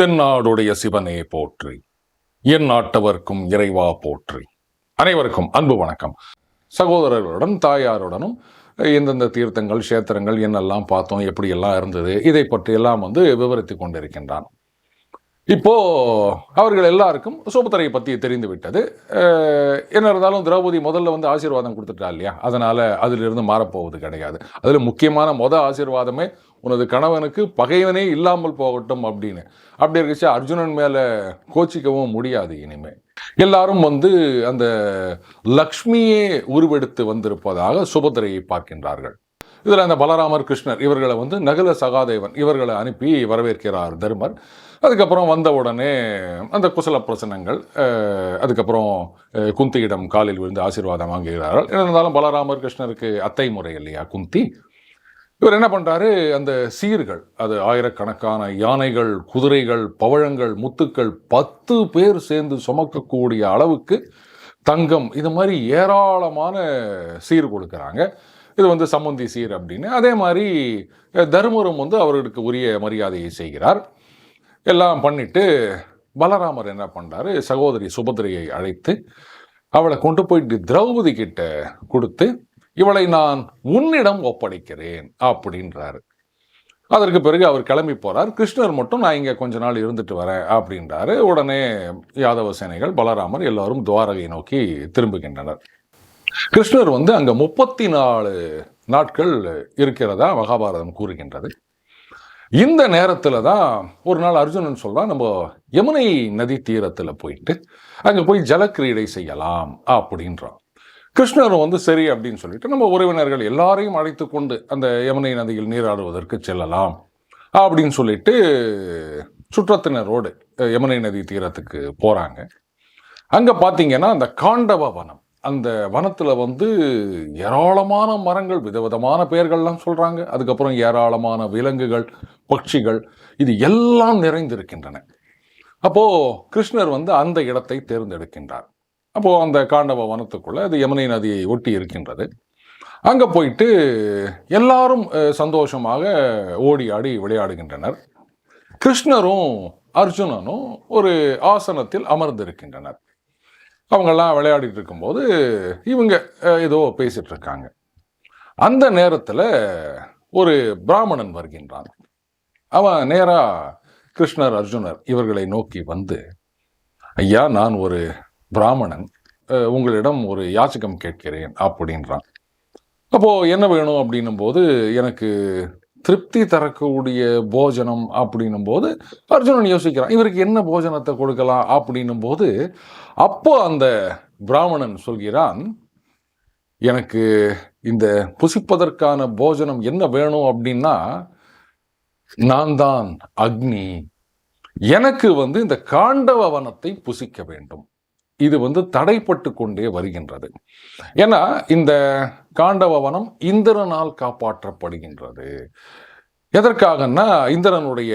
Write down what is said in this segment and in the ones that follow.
தென்னாடுடைய சிவனே போற்றி? என் நாட்டவர்க்கும் இறைவா போற்றி. அனைவருக்கும் அன்பு வணக்கம். சகோதரர்களுடன் தாயாருடனும் எந்தெந்த தீர்த்தங்கள் கஷேத்திரங்கள் என்னெல்லாம் பார்த்தோம் எப்படியெல்லாம் இருந்தது இதை பற்றியெல்லாம் வந்து விவரித்து கொண்டிருக்கின்றான். இப்போ அவர்கள் எல்லாருக்கும் சுபத்திரையை பற்றி தெரிந்து விட்டது என்ன இருந்தாலும் திரௌபதி முதல்ல வந்து ஆசீர்வாதம் கொடுத்துட்டா இல்லையா? அதனால் அதிலிருந்து மாறப்போவது கிடையாது. அதில் முக்கியமான மொதல் ஆசீர்வாதமே உனது கணவனுக்கு பகைவனே இல்லாமல் போகட்டும் அப்படின்னு. அப்படி இருந்துச்சு அர்ஜுனன் மேலே கோச்சிக்கவும் முடியாது இனிமே. எல்லாரும் வந்து அந்த லக்ஷ்மியே உருவெடுத்து வந்திருப்பதாக சுபத்திரையை பார்க்கின்றார்கள். இதில் அந்த பலராமர் கிருஷ்ணர் இவர்களை வந்து நகுல சகாதேவன் இவர்களை அனுப்பி வரவேற்கிறார் தருமர். அதுக்கப்புறம் வந்த உடனே அந்த குசல பிரசனங்கள் அதுக்கப்புறம் குந்தியிடம் காலில் விழுந்து ஆசீர்வாதம் வாங்குகிறார்கள். என்ன இருந்தாலும் பலராமர் கிருஷ்ணருக்கு அத்தை முறை இல்லையா குந்தி? இவர் என்ன பண்ணுறாரு அந்த சீர்கள் அது ஆயிரக்கணக்கான யானைகள் குதிரைகள் பவழங்கள் முத்துக்கள் பத்து பேர் சேர்ந்து சுமக்கக்கூடிய அளவுக்கு தங்கம் இது மாதிரி ஏராளமான சீர் கொடுக்குறாங்க. இது வந்து சம்மந்தி சீர் அப்படின்னு. அதே மாதிரி தருமரும் வந்து அவர்களுக்கு உரிய மரியாதையை செய்கிறார். எல்லாம் பண்ணிட்டு பலராமர் என்ன பண்ணுறாரு சகோதரி சுபத்திரையை அழைத்து அவளை கொண்டு போயிட்டு திரௌபதி கிட்ட கொடுத்து இவளை நான் உன்னிடம் ஒப்படைக்கிறேன் அப்படின்றாரு. அதற்கு பிறகு அவர் கிளம்பி போகிறார் கிருஷ்ணர் மட்டும் நான் இங்கே கொஞ்ச நாள் இருந்துட்டு வரேன் அப்படின்றாரு. உடனே யாதவ சேனைகள் பலராமர் எல்லாரும் துவாரகை நோக்கி திரும்புகின்றனர். கிருஷ்ணர் வந்து அங்கே முப்பத்தி நாலு நாட்கள் இருக்கிறதா? மகாபாரதம் கூறுகின்றது. இந்த நேரத்தில் தான் ஒரு நாள் அர்ஜுனன் சொல்கிறான் நம்ம யமுனை நதி தீரத்தில் போயிட்டு அங்கே போய் ஜலக்கிரீடை செய்யலாம் அப்படின்றான். கிருஷ்ணர் வந்து சரி அப்படின்னு சொல்லிட்டு நம்ம உறவினர்கள் எல்லாரையும் அழைத்து கொண்டு அந்த யமுனை நதியில் நீராடுவதற்கு செல்லலாம் அப்படின்னு சொல்லிட்டு சுற்றத்தினரோடு யமுனை நதி தீரத்துக்கு போகிறாங்க அங்கே பார்த்தீங்கன்னா அந்த காண்டவ வனம். அந்த வனத்தில் வந்து ஏராளமான மரங்கள் விதவிதமான பெயர்கள்லாம் சொல்கிறாங்க அதுக்கப்புறம் ஏராளமான விலங்குகள் பட்சிகள் இது எல்லாம் நிறைந்திருக்கின்றன. அப்போது கிருஷ்ணர் வந்து அந்த இடத்தை தேர்ந்தெடுக்கின்றார். அப்போது அந்த காண்டவ வனத்துக்குள்ளே அது யமுனை நதியை ஒட்டி இருக்கின்றது. அங்கே போயிட்டு எல்லாரும் சந்தோஷமாக ஓடி ஆடி விளையாடுகின்றனர். கிருஷ்ணரும் அர்ஜுனனும் ஒரு ஆசனத்தில் அமர்ந்திருக்கின்றனர். அவங்கெல்லாம் விளையாடிட்டு இருக்கும்போது இவங்க ஏதோ பேசிகிட்டு இருக்காங்க அந்த நேரத்தில் ஒரு பிராமணன் வருகின்றான். அவன் நேராக கிருஷ்ணர் அர்ஜுனர் இவர்களை நோக்கி வந்து ஐயா நான் ஒரு பிராமணன் உங்களிடம் ஒரு யாச்சகம் கேட்கிறேன் அப்படின்றான். அப்போது என்ன வேணும் அப்படின்னும் போது எனக்கு திருப்தி தரக்கூடிய போஜனம் அப்படின்னும் போது அர்ஜுனன் யோசிக்கிறான் இவருக்கு என்ன போஜனத்தை கொடுக்கலாம்? அப்படின்னும் போது அப்போ அந்த பிராமணன் சொல்கிறான் எனக்கு இந்த புசிப்பதற்கான போஜனம் என்ன வேணும் அப்படின்னா நான் தான் அக்னி. எனக்கு வந்து இந்த காண்டவ வனத்தை புசிக்க வேண்டும். இது வந்து தடைப்பட்டு கொண்டே வருகின்றது. ஏன்னா இந்த காண்டவவனம் இந்திரனால் காப்பாற்றப்படுகின்றது. எதற்காகன்னா இந்திரனுடைய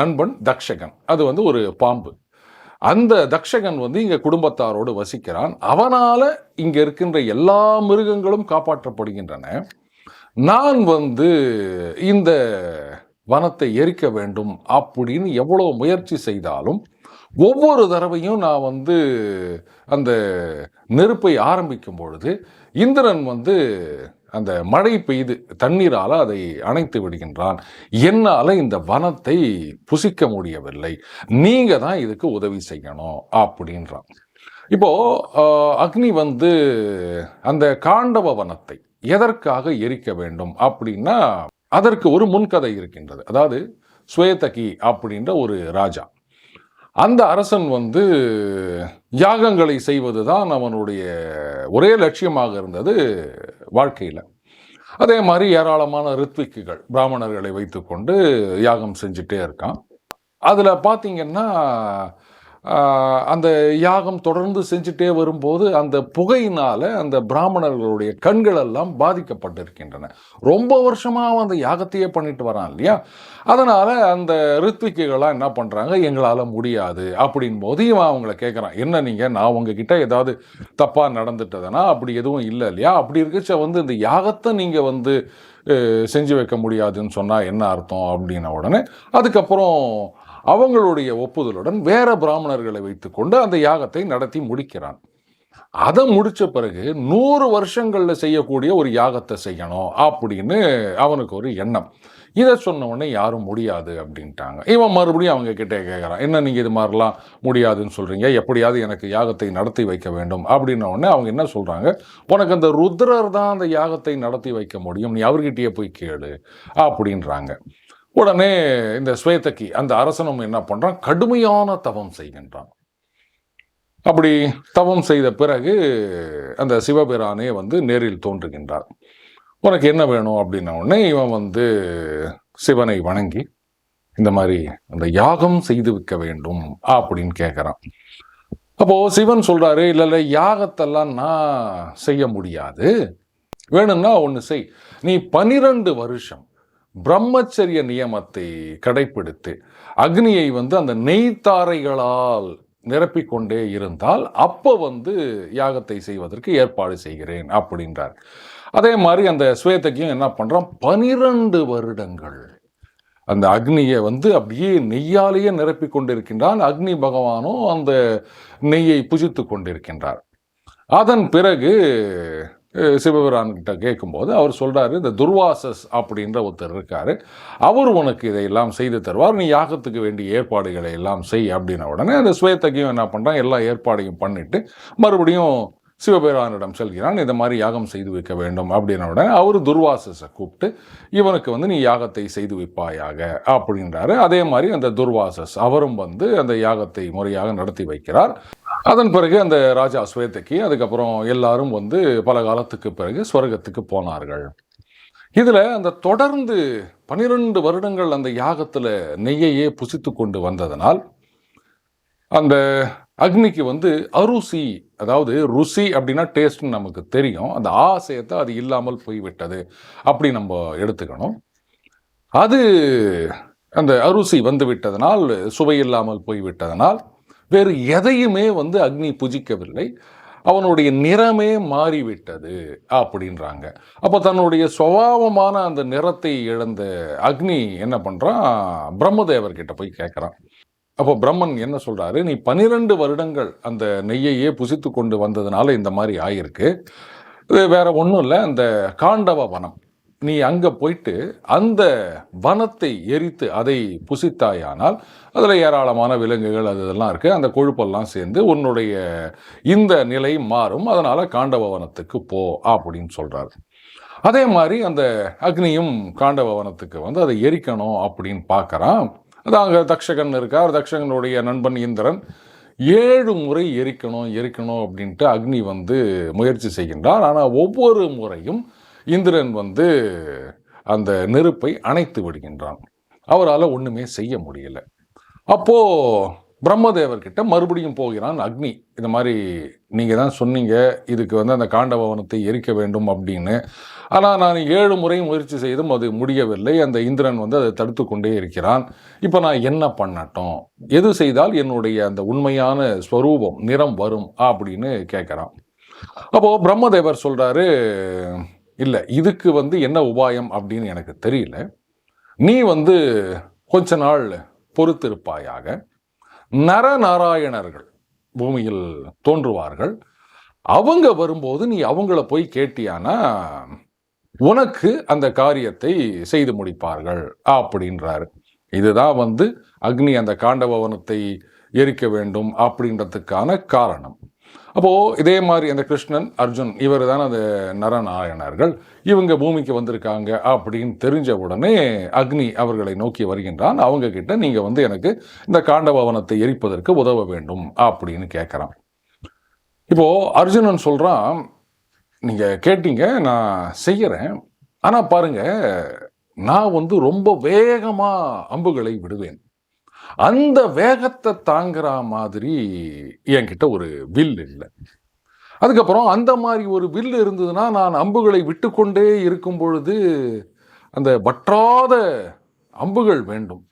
நண்பன் தக்ஷகன். அது வந்து ஒரு பாம்பு. அந்த தக்ஷகன் வந்து இங்கே குடும்பத்தாரோடு வசிக்கிறான். அவனால் இங்கே இருக்கின்ற எல்லா மிருகங்களும் காப்பாற்றப்படுகின்றன. நான் வந்து இந்த வனத்தை எரிக்க வேண்டும் அப்படின்னு எவ்வளோ முயற்சி செய்தாலும் ஒவ்வொரு தடவையும் நான் வந்து அந்த நெருப்பை ஆரம்பிக்கும் பொழுது இந்திரன் வந்து அந்த மழை பெய்து தண்ணீரால் அதை அணைத்து விடுகின்றான். என்னால் இந்த வனத்தை புசிக்க முடியவில்லை. நீங்கள் தான் இதுக்கு உதவி செய்யணும் அப்படின்றான். இப்போ அக்னி வந்து அந்த காண்டவ வனத்தை எதற்காக எரிக்க வேண்டும் அப்படின்னா அதற்கு ஒரு முன்கதை இருக்கின்றது. அதாவது ஸ்வேதகி அப்படின்ற ஒரு ராஜா. அந்த அரசன் வந்து யாகங்களை செய்வது தான் அவனுடைய ஒரே லட்சியமாக இருந்தது வாழ்க்கையில். அதே மாதிரி ஏராளமான ரித்விக்குகள் பிராமணர்களை வைத்துக்கொண்டு யாகம் செஞ்சுட்டே இருக்கான். அதில் பார்த்தீங்கன்னா அந்த யாகம் தொடர்ந்து செஞ்சுட்டே வரும்போது அந்த புகையினால் அந்த பிராமணர்களுடைய கண்கள் எல்லாம் பாதிக்கப்பட்டிருக்கின்றன. ரொம்ப வருஷமாக அவன் அந்த யாகத்தையே பண்ணிட்டு வரான் இல்லையா? அதனால் அந்த ரித்விக்குகள்லாம் என்ன பண்ணுறாங்க எங்களால் முடியாது அப்படின் போது இவன் அவங்கள கேட்குறான் என்ன நீங்கள் நான் உங்ககிட்ட ஏதாவது தப்பாக நடந்துட்டதுன்னா அப்படி எதுவும் இல்லை இல்லையா? அப்படி இருக்கச்ச வந்து இந்த யாகத்தை நீங்கள் வந்து செஞ்சு வைக்க முடியாதுன்னு சொன்னால் என்ன அர்த்தம்? அப்படின்ன உடனே அதுக்கப்புறம் அவங்களுடைய ஒப்புதலுடன் வேற பிராமணர்களை வைத்துக்கொண்டு அந்த யாகத்தை நடத்தி முடிக்கிறான். அதை முடித்த பிறகு நூறு வருஷங்களில் செய்யக்கூடிய ஒரு யாகத்தை செய்யணும் அப்படின்னு அவனுக்கு ஒரு எண்ணம். இதை சொன்ன உடனே யாரும் முடியாது அப்படின்ட்டாங்க. இவன் மறுபடியும் அவங்க கிட்டே கேட்குறான் என்ன நீங்கள் இது மாதிரிலாம் முடியாதுன்னு சொல்கிறீங்க எப்படியாவது எனக்கு யாகத்தை நடத்தி வைக்க வேண்டும். அப்படின்ன உடனே அவங்க என்ன சொல்கிறாங்க உனக்கு அந்த ருத்ரர் தான் அந்த யாகத்தை நடத்தி வைக்க முடியும். நீ அவர்கிட்டயே போய் கேளு. அப்படின்றாங்க. உடனே இந்த ஸ்வேதக்கி அந்த அரசனும் என்ன பண்ணுறான் கடுமையான தவம் செய்கின்றான். அப்படி தவம் செய்த பிறகு அந்த சிவபிரானே வந்து நேரில் தோன்றுகின்றார். உனக்கு என்ன வேணும் அப்படின்ன உடனே இவன் வந்து சிவனை வணங்கி இந்த மாதிரி அந்த யாகம் செய்து வைக்க வேண்டும் அப்படின்னு கேட்குறான் அப்போது சிவன் சொல்கிறாரு இல்லை இல்லை யாகத்தெல்லாம் நான் செய்ய முடியாது. வேணும்னா ஒன்று செய். நீ பனிரெண்டு வருஷம் பிரம்மச்சரிய நியமத்தை கடைப்பிடித்து அக்னியை வந்து அந்த நெய்த்தாரைகளால் நிரப்பிக்கொண்டே இருந்தால் அப்போ வந்து யாகத்தை செய்வதற்கு ஏற்பாடு செய்கிறேன் அப்படின்றார். அதே மாதிரி அந்த ஸ்வேதக்கியும் என்ன பண்ணுறான் பனிரெண்டு வருடங்கள் அந்த அக்னியை வந்து அப்படியே நெய்யாலேயே நிரப்பி கொண்டிருக்கின்றான் அக்னி பகவானும் அந்த நெய்யை புஜித்து கொண்டிருக்கின்றார் அதன் பிறகு அஹ், கேட்கும்போது அவர் சொல்கிறாரு இந்த துர்வாசஸ் அப்படின்ற ஒருத்தர் இருக்கார். அவர் உனக்கு இதையெல்லாம் செய்து தருவார். நீ யாகத்துக்கு வேண்டிய ஏற்பாடுகளை எல்லாம் செய் அப்படின்ன உடனே அந்த சுயத்தகையும் என்ன பண்ணுறான் எல்லா ஏற்பாடையும் பண்ணிட்டு மறுபடியும் சிவபெருமானிடம் செல்கிறான். இந்த மாதிரி யாகம் செய்து வைக்க வேண்டும் அப்படின்ன உடனே அவர் துர்வாசஸை கூப்பிட்டு இவனுக்கு வந்து நீ யாகத்தை செய்து வைப்பாயாக அப்படின்றாரு. அதே மாதிரி அந்த துர்வாசஸ் அவரும் வந்து அந்த யாகத்தை முறையாக நடத்தி வைக்கிறார். அதன் பிறகு அந்த ராஜா ஸ்வேதைக்கு அதுக்கப்புறம் எல்லாரும் வந்து பல காலத்துக்கு பிறகு ஸ்வர்கத்துக்கு போனார்கள். இதில் அந்த தொடர்ந்து பனிரெண்டு வருடங்கள் அந்த யாகத்தில் நெய்யையே புசித்து கொண்டு வந்ததனால் அந்த அக்னிக்கு வந்து அருசி அதாவது ருசி அப்படின்னா டேஸ்ட்னு நமக்கு தெரியும். அந்த ஆசையத்தை அது இல்லாமல் போய்விட்டது அப்படி நம்ம எடுத்துக்கணும். அது அந்த அருசி வந்து விட்டதனால் சுவை இல்லாமல் போய்விட்டதனால் வேறு எதையுமே வந்து அக்னி புஜிக்கவில்லை. அவனுடைய நிறமே மாறிவிட்டது அப்படின்றாங்க. அப்போ தன்னுடைய சுவாவமான அந்த நிறத்தை இழந்த அக்னி என்ன பண்ணுறான் பிரம்மதேவர்கிட்ட போய் கேட்குறான் அப்போ பிரம்மன் என்ன சொல்கிறாரு நீ பனிரெண்டு வருடங்கள் அந்த நெய்யையே புசித்து கொண்டு வந்ததுனால இந்த மாதிரி ஆயிருக்கு. வேற ஒன்றும் இல்லை. அந்த காண்டவ வனம் நீ அங்கே போயிட்டு அந்த வனத்தை எரித்து அதை புசித்தாயானால் அதில் ஏராளமான விலங்குகள் அது இதெல்லாம் இருக்குது அந்த கொழுப்பெல்லாம் சேர்ந்து உன்னுடைய இந்த நிலை மாறும். அதனால் காண்டவ வனத்துக்கு போ அப்படின்னு சொல்கிறாரு அதே மாதிரி அந்த அக்னியும் காண்டவ வனத்துக்கு வந்து அதை எரிக்கணும் அப்படின்னு பார்க்குறான் அது அங்கே தக்ஷகன் இருக்கார். தக்ஷகனுடைய நண்பன் இந்திரன். ஏழு முறை எரிக்கணும் எரிக்கணும் அப்படின்ட்டு அக்னி வந்து முயற்சி செய்கின்றார் ஆனால் ஒவ்வொரு முறையும் இந்திரன் வந்து அந்த நெருப்பை அணைத்து விடுகின்றான். அவரால் ஒன்றுமே செய்ய முடியல. அப்போது பிரம்மதேவர்கிட்ட மறுபடியும் போகிறான் அக்னி. இந்த மாதிரி நீங்கள் தான் சொன்னீங்க இதுக்கு வந்து அந்த காண்டபவனத்தை எரிக்க வேண்டும் அப்படின்னு. ஆனால் நான் ஏழு முறை முயற்சி செய்தும் அது முடியவில்லை. அந்த இந்திரன் வந்து அதை தடுத்து கொண்டே இருக்கிறான். இப்போ நான் என்ன பண்ணட்டும்? எது செய்தால் என்னுடைய அந்த உண்மையான ஸ்வரூபம் நிறம் வரும் அப்படின்னு கேட்குறான். அப்போது பிரம்மதேவர் சொல்கிறாரு இல்லை இதுக்கு வந்து என்ன உபாயம் அப்படின்னு எனக்கு தெரியல. நீ வந்து கொஞ்ச நாள் பொறுத்திருப்பாயாக. நரநாராயணர்கள் பூமியில் தோன்றுவார்கள். அவங்க வரும்போது நீ அவங்கள போய் கேட்டியானா உனக்கு அந்த காரியத்தை செய்து முடிப்பார்கள் அப்படின்றாரு. இதுதான் வந்து அக்னி அந்த காண்டபவனத்தை எரிக்க வேண்டும் அப்படின்றதுக்கான காரணம். அப்போது இதே மாதிரி அந்த கிருஷ்ணன் அர்ஜுன் இவர் தான் அந்த நரநாராயணர்கள் இவங்க பூமிக்கு வந்திருக்காங்க அப்படின்னு தெரிஞ்ச உடனே அக்னி அவர்களை நோக்கி வருகின்றான். அவங்க கிட்ட நீங்கள் வந்து எனக்கு இந்த காண்டபவனத்தை எரிப்பதற்கு உதவ வேண்டும் அப்படின்னு கேட்குறான் இப்போது அர்ஜுனன் சொல்கிறான் நீங்கள் கேட்டீங்க நான் செய்கிறேன் ஆனால் பாருங்க நான் வந்து ரொம்ப வேகமாக அம்புகளை விடுவேன். அந்த வேகத்தை தாங்குற மாதிரி என்கிட்ட ஒரு வில் இல்லை. அதுக்கப்புறம் அந்த மாதிரி ஒரு வில் இருந்ததுன்னா நான் அம்புகளை விட்டுக்கொண்டே இருக்கும் பொழுது அந்த வற்றாத அம்புகள் வேண்டும்.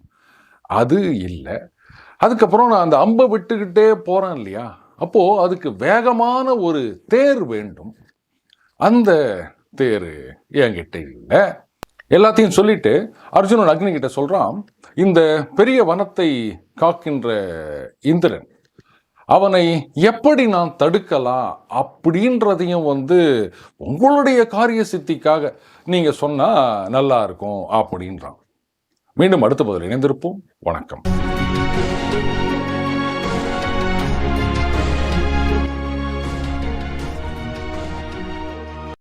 அது இல்லை. அதுக்கப்புறம் நான் அந்த அம்பை விட்டுக்கிட்டே போகிறேன் இல்லையா? அப்போது அதுக்கு வேகமான ஒரு தேர் வேண்டும். அந்த தேர் என்கிட்ட இல்லை. எல்லாத்தையும் சொல்லிட்டு அர்ஜுனன் அக்னி கிட்ட இந்த பெரிய வனத்தை காக்கின்ற இந்திரன் அவனை எப்படி நான் தடுக்கலாம் அப்படின்றதையும் வந்து உங்களுடைய காரிய சித்திக்காக நீங்கள் சொன்னால் நல்லா இருக்கும் அப்படின்றான். மீண்டும் அடுத்த பதில் இணைந்திருப்போம். வணக்கம்.